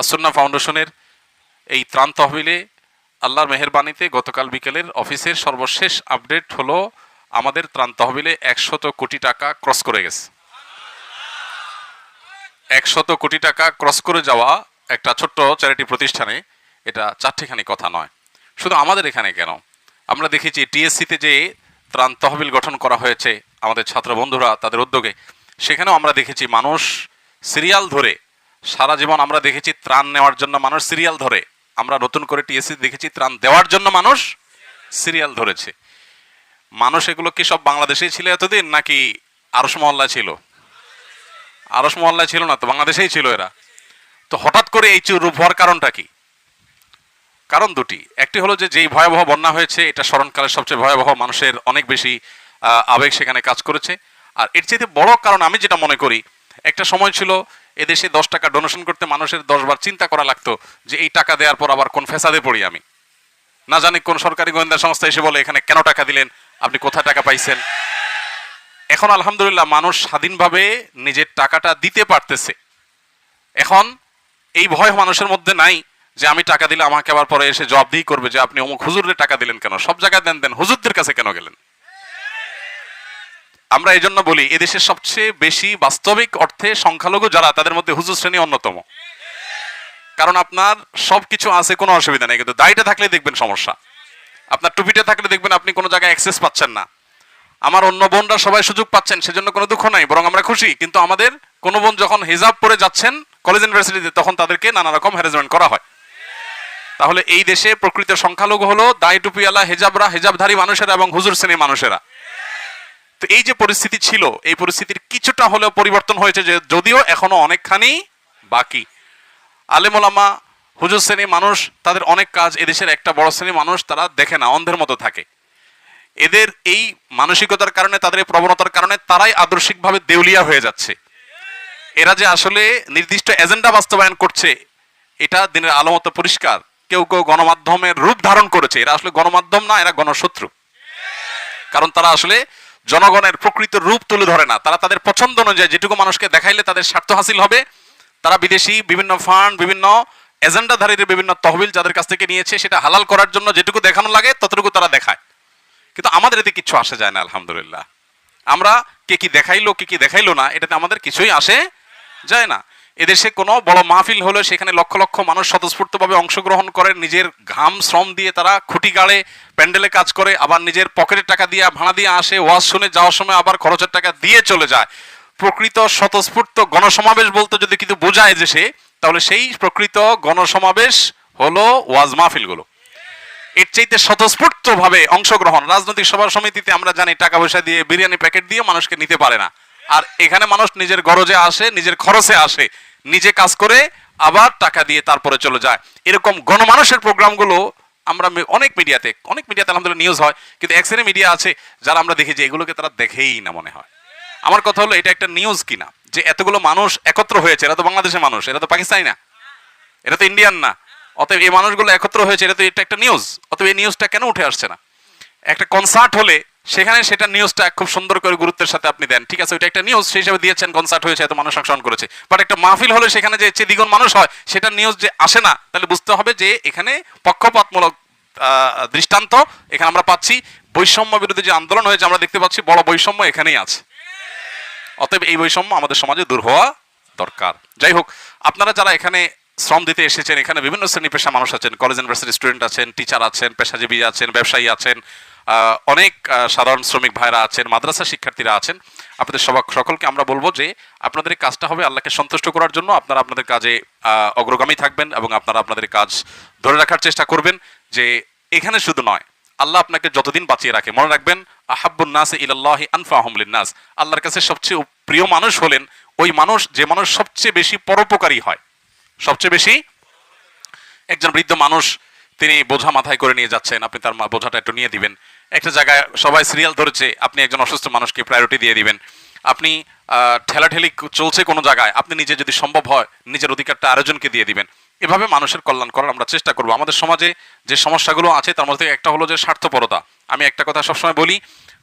আসন্না ফাউন্ডেশনের এই ত্রাণ তহবিলে আল্লাহর মেহেরবানিতে গতকাল বিকেলের অফিসের সর্বশেষ আপডেট হলো, আমাদের ত্রাণ তহবিলে একশত কোটি টাকা ক্রস করে গেছে। একশত কোটি টাকা ক্রস করে যাওয়া একটা ছোট্ট চ্যারিটি প্রতিষ্ঠানে এটা চারটিখানি কথা নয়। শুধু আমাদের এখানে কেন? আমরা দেখেছি টিএসসিতে যে ত্রাণ তহবিল গঠন করা হয়েছে আমাদের ছাত্র বন্ধুরা তাদের উদ্যোগে, সেখানেও আমরা দেখেছি মানুষ সিরিয়াল ধরে সারা জীবন আমরা দেখেছি ত্রাণ নেওয়ার জন্য মানুষ সিরিয়াল ধরে। আমরা নতুন করে টিএসসি দেখেছি, ত্রাণ দেওয়ার জন্য মানুষ সিরিয়াল ধরেছে। মানুষ এগুলো কি সব বাংলাদেশেই ছিল এতদিন, নাকি আরস মহল্লা ছিল? আরস মহল্লা ছিল না তো, বাংলাদেশেই ছিল এরা। তো হঠাৎ করে এই রূপ হওয়ার কারণটা কি? কারণ দুটি। একটি হলো যে, যেই ভয়াবহ বন্যা হয়েছে, এটা স্মরণকালের সবচেয়ে ভয়াবহ মানুষের অনেক বেশি আবেগ সেখানে কাজ করেছে। আর এর চাইতে বড় কারণ আমি যেটা মনে করি, একটা সময় ছিল এদেশে দশ টাকা ডোনেশন করতে মানুষের দশবার চিন্তা করা লাগতো যে এই টাকা দেওয়ার পর আবার কোন ফেসাদে পড়ি আমি। না জানি কোন সরকারি গোয়েন্দা সংস্থা এসে বলে, এখানে কেন টাকা দিলেন? আপনি কোথায় টাকা পাইছেন? এখন আলহামদুলিল্লাহ মানুষ স্বাধীনভাবে নিজের টাকাটা দিতে পারতেছে। এখন এই ভয় মানুষের মধ্যে নাই যে আমি টাকা দিলে আমাকে আবার পরে এসে জবাবদিহি করবে যে আপনি অমুক হুজুরের টাকা দিলেন কেন? সব জায়গায় দেন দেন, হুজুরদের কাছে কেন গেলেন? আমরা এই জন্য বলি, এদেশের সবচেয়ে বেশি বাস্তবিক অর্থে সংখ্যালঘু যারা, তাদের মধ্যে হুজুর শ্রেণি অন্যতম। কারণ আপনার সবকিছু আছে, কোনো অসুবিধা নেই, কিন্তু দায়টা থাকলে দেখবেন সমস্যা। আপনার টুপিটা থাকলে দেখবেন আপনি কোনো জায়গায় অ্যাক্সেস পাচ্ছেন না। আমার অন্য বোনরা সবাই সুযোগ পাচ্ছেন, সেজন্য কোনো দুঃখ নাই, বরং আমরা খুশি। কিন্তু আমাদের কোনো বোন যখন হিজাব পরে যাচ্ছেন কলেজ ইউনিভার্সিটিতে তখন তাদেরকে নানা রকম হ্যারাসমেন্ট করা হয়। তাহলে এই দেশে প্রকৃত সংখ্যালঘু হলো দায় টুপিওয়ালা, হেজাবরা, হেজাবধারী মানুষেরা এবং হুজুর শ্রেণির মানুষেরা। তো এই যে পরিস্থিতি ছিল, এই পরিস্থিতির কিছুটা হলেও পরিবর্তন হয়েছে যে যদিও এখনও অনেকখানি বাকি। আলেমোলামা হুজুর শ্রেণির মানুষ, তাদের অনেক কাজ, এদেশের একটা বড় শ্রেণির মানুষ তারা দেখে না, অন্ধের মতো থাকে। এদের এই মানসিকতার কারণে, তাদের এই প্রবণতার কারণে তারাই আদর্শিকভাবে দেউলিয়া হয়ে যাচ্ছে। এরা যে আসলে নির্দিষ্ট এজেন্ডা বাস্তবায়ন করছে, এটা দিনের আলোমত পরিষ্কার। কেউ কেউ গণমাধ্যমের রূপ ধারণ করেছে। এরা আসলে গণমাধ্যম না, এরা গণশত্রু। কারণ তারা আসলে জনগণের প্রকৃত রূপ তুলে ধরে না। তারা তাদের পছন্দ অনুযায়ী যেটুকু মানুষকে দেখাইলে তাদের স্বার্থ হাসিল হবে। তারা বিদেশি, বিভিন্ন ফান্ড, বিভিন্ন এজেন্ডাধারীদের বিভিন্ন তহবিল যাদের কাছ থেকে নিয়েছে, সেটা হালাল করার জন্য যেটুকু দেখানো লাগে, ততটুকু তারা দেখায়। কিন্তু আমাদের এতে কিছু আসে যায় না, আলহামদুলিল্লাহ। আমরা কে কি দেখাইলো, কে কি দেখাইলো না, এটাতে আমাদের কিছুই আসে যায় না। এদেশে কোনো বড় মাহফিল হলে সেখানে লক্ষ লক্ষ মানুষ স্বতঃস্ফূর্তভাবে অংশগ্রহণ করে, নিজের ঘাম, শ্রম দিয়ে তারা খুঁটি গাড়ে, প্যান্ডেলে কাজ করে, আবার নিজের পকেটের টাকা দিয়ে, ভাড়া দিয়ে আসে, ওয়াজ শুনে যাওয়ার সময় আবার খরচের টাকা দিয়ে চলে যায়। প্রকৃত স্বতঃস্ফূর্ত গণসমাবেশ বলতে যদি কিন্তু বোঝায় যে সে, তাহলে সেই প্রকৃত গণসমাবেশ হলো ওয়াজ মাহফিলগুলো। এর চাইতে স্বতঃস্ফূর্ত ভাবে অংশগ্রহণ। রাজনৈতিক সভা সমিতিতে আমরা জানি টাকা পয়সা দিয়ে বিরিয়ানি প্যাকেট দিয়ে মানুষকে নিতে পারে না। আর এখানে মানুষ নিজের গরজে আসে, নিজের খরচে আসে, নিজে কাজ করে আবার টাকা দিয়ে তারপরে চলে যায়। এরকম গণমানুষের প্রোগ্রামগুলো আমরা অনেক মিডিয়াতে অনেক মিডিয়াতে আলহামদুলিল্লাহ নিউজ হয়, কিন্তু এক শ্রেণি মিডিয়া আছে যারা আমরা দেখি যে এগুলোকে তারা দেখেই না মনে হয়। আমার কথা হলো, এটা একটা নিউজ কিনা? যে এতগুলো মানুষ একত্র হয়েছে, এরা তো বাংলাদেশের মানুষ, এরা তো পাকিস্তানি না এটা তো ইন্ডিয়ান না। অতএব এই মানুষগুলো একত্র হয়েছে, এটা তো এটা একটা নিউজ অতএব এই নিউজটা কেন উঠে আসছে না? একটা কনসার্ট হলে সেখানে সেটা নিউজটা খুব সুন্দর করে গুরুত্বের সাথে আপনি দেন। ঠিক আছে, ওইটা একটা নিউজ সেই হিসাবে দিয়েছেন কনসার্ট হয়েছে, এত মানুষ অংশগ্রহণ করেছে। বাট একটা মাহফিল হলে সেখানে যে দ্বিগুণ মানুষ হয়, সেটা নিউজ যে আসে না, তাহলে বুঝতে হবে যে এখানে পক্ষপাতমূলক দৃষ্টান্ত, এখানে আমরা পাচ্ছি বৈষম্য বিরোধী যে আন্দোলন হয়েছে, আমরা দেখতে পাচ্ছি বড় বৈষম্য এখানেই আছে। অতএব এই বৈষম্য আমাদের সমাজে দূর হওয়া দরকার। যাই হোক, আপনারা যারা এখানে শ্রম দিতে এসেছেন, এখানে বিভিন্ন শ্রেণি পেশা মানুষ আছেন কলেজ ইউনিভার্সিটি স্টুডেন্ট আছেন টিচার আছেন, পেশাজীবী আছেন, ব্যবসায়ী আছেন অনেক সাধারণ শ্রমিক ভাইরা আছেন, মাদ্রাসা শিক্ষার্থীরা আছেন। আপনাদের সবাই সকলকে আমরা বলব যে আপনাদের এই কাজটা হবে আল্লাহকে সন্তুষ্ট করার জন্য। আপনারা আপনাদের কাজে অগ্রগামী থাকবেন এবং আপনারা আপনাদের কাজ ধরে রাখার চেষ্টা করবেন যে এখানে শুধু নয়, আল্লাহ আপনাকে যতদিন বাঁচিয়ে রাখে, মনে রাখবেন, আহাব্বুন নাস ইলাল্লাহি আনফাহুম লিন্নাস। আল্লাহর কাছে সবচেয়ে প্রিয় মানুষ হলেন ওই মানুষ, যে মানুষ সবচেয়ে বেশি পরোপকারী হয়। সবচেয়ে বেশি একজন বৃদ্ধ মানুষ, তিনি বোঝা মাথায় করে নিয়ে যাচ্ছেন। আপনি তার বোঝাটা একটু নিয়ে দিবেন। একটা জায়গায় সবাই সিরিয়াল ধরেছে, আপনি একজন অসুস্থ মানুষকে প্রায়োরিটি দিয়ে দিবেন। আপনি ঠেলাঠেলি চলছে কোনো জায়গায়, আপনি নিজে যদি সম্ভব হয়, নিজের অধিকারটা আরেকজনকে দিয়ে দিবেন। এভাবে মানুষের কল্যাণ করার আমরা চেষ্টা করব। আমাদের সমাজে যে সমস্যাগুলো আছে, তার মধ্যে একটা হলো যে স্বার্থপরতা। আমি একটা কথা সবসময় বলি,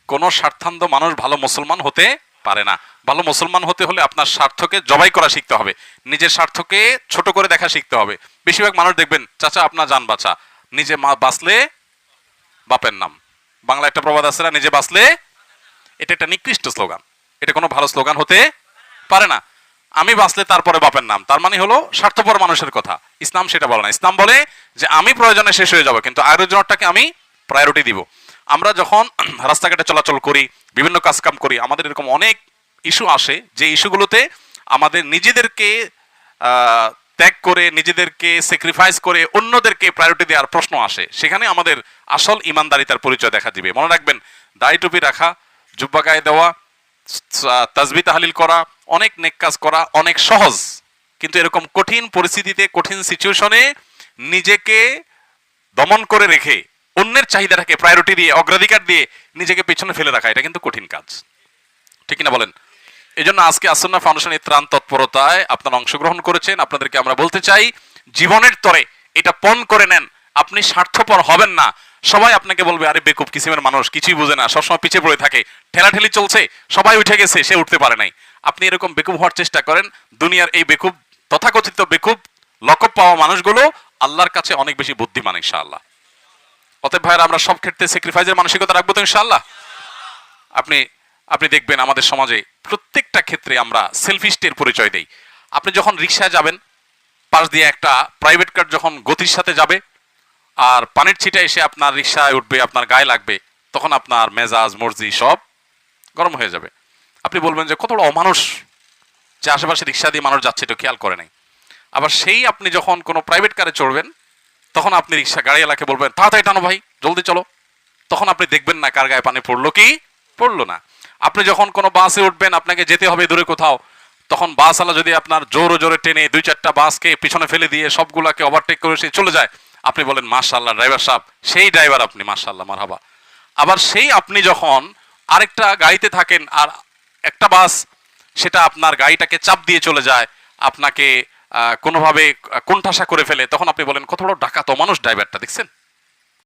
কোনো স্বার্থান্ধ মানুষ ভালো মুসলমান হতে পারে না। ভালো মুসলমান হতে হলে আপনার স্বার্থকে জবাই করা শিখতে হবে। নিজের স্বার্থকে ছোট করে দেখা শিখতে হবে। বেশিরভাগ মানুষ দেখবেন, চাচা, আপনার যান বাঁচা। নিজে মা বাঁচলে বাপের নাম। বাংলা একটা প্রবাদ আছে না, নিজে বাঁচলে এটা একটা নিকৃষ্ট স্লোগান। এটা কোনো ভালো স্লোগান হতে পারে না। আমি বাঁচলে তারপরে বাপের নাম। তার মানে হলো স্বার্থপর মানুষের কথা। ইসলাম সেটা বলে না। ইসলাম বলে যে আমি প্রয়োজনে শেষ হয়ে যাব, কিন্তু আয়োজনটাকে আমি প্রায়োরিটি দিব। আমরা যখন রাস্তাঘাটে চলাচল করি, বিভিন্ন কাজকাম করি, আমাদের এরকম অনেক ইস্যু আসে। যে ইস্যুগুলোতে আমাদের নিজেদেরকে ত্যাগ করে নিজেদেরকে স্যাক্রিফাইস করে অন্যদেরকে প্রায়োরিটি দেওয়ার প্রশ্ন আসে। সেখানে আমাদের আসল ইমানদারিতার পরিচয় দেখা দিবে। মনে রাখবেন, দাড়ি টুপি রাখা, জুব্বা গায়ে দেওয়া তাজবি তাহালিল করা, অনেক নেক কাজ করা, অনেক সহজ। কিন্তু এরকম কঠিন পরিস্থিতিতে, কঠিন সিচুয়েশনে নিজেকে দমন করে রেখে, অন্যের চাহিদাটাকে প্রায়োরিটি দিয়ে, অগ্রাধিকার দিয়ে নিজেকে পেছনে ফেলে রাখা, এটা কিন্তু কঠিন কাজ। ঠিক না বলেন? এই জন্য আজকে আসন্না ফাউন্ডেশনের ত্রাণ তৎপরতায় আপনারা অংশগ্রহণ করেছেন। আপনাদেরকে আমরা বলতে চাই, জীবনের তরে এটা পণ করে নেন। আপনি স্বার্থপর হবেন না। সবাই আপনাকে বলবে, আরে বেকুব, কিসিমের মানুষ, কিছুই বুঝে না। সবসময় পিছিয়ে পড়ে থাকে। ঠেলাঠেলি চলছে, সবাই উঠে গেছে, সে উঠতে পারে নাই। আপনি এরকম বেকুব হওয়ার চেষ্টা করেন। দুনিয়ার এই বেকুব, তথাকথিত বেকুব লকব পাওয়া মানুষগুলো আল্লাহর কাছে অনেক বেশি বুদ্ধিমান, ইনশাআল্লাহ। অতএব ভাইয়ের, আমরা সব ক্ষেত্রে স্যাক্রিফাইসের মানসিকতা রাখব তো, ইনশাআল্লাহ? আপনি আপনি দেখবেন আমাদের সমাজে প্রত্যেকটা ক্ষেত্রে আমরা সেলফিস্টের পরিচয় দেই। আপনি যখন রিক্সায় যাবেন, পাশ দিয়ে একটা প্রাইভেট কার যখন গতির সাথে যাবে, আর পানির ছিটা এসে আপনার রিক্সায় উঠবে, আপনার গায়ে লাগবে, তখন আপনার মেজাজ, মর্জি সব গরম হয়ে যাবে। আপনি বলবেন যে, কত বড় অমানুষ যে আশেপাশে রিক্সা দিয়ে মানুষ যাচ্ছে, এটা খেয়াল করে নাই। আবার সেই আপনি যখন কোনো প্রাইভেট কারে চড়বেন, তখন আপনি রিক্সা গাড়ি এলাকে বলবেন, তাড়াতাড়ি টানো ভাই, জলদি চলো। তখন আপনি দেখবেন না কার গায়ে পানি পড়ল কি পড়ল না। আপনি যখন কোনো বাসে উঠবেন, আপনাকে যেতে হবে দূরে কোথাও, তখন বাসওয়ালা যদি আপনার জোরে জোরে টেনে দুই চারটা বাসকে পিছনে ফেলে দিয়ে সবগুলাকে ওভারটেক করে সে চলে যায়, আপনি বলেন মাশাল্লাহ ড্রাইভার সাহেব, সেই ড্রাইভার আপনি মাশাল্লাহ মারহাবা। আবার সেই আপনি যখন আরেকটা গাড়িতে থাকেন আর একটা বাস, সেটা আপনার গাড়িটাকে চাপ দিয়ে চলে যায়, আপনাকে কোনোভাবে কোণঠাসা করে ফেলে, তখন আপনি বলেন, কত বড় ডাকাত মানুষ ড্রাইভারটা দেখছেন?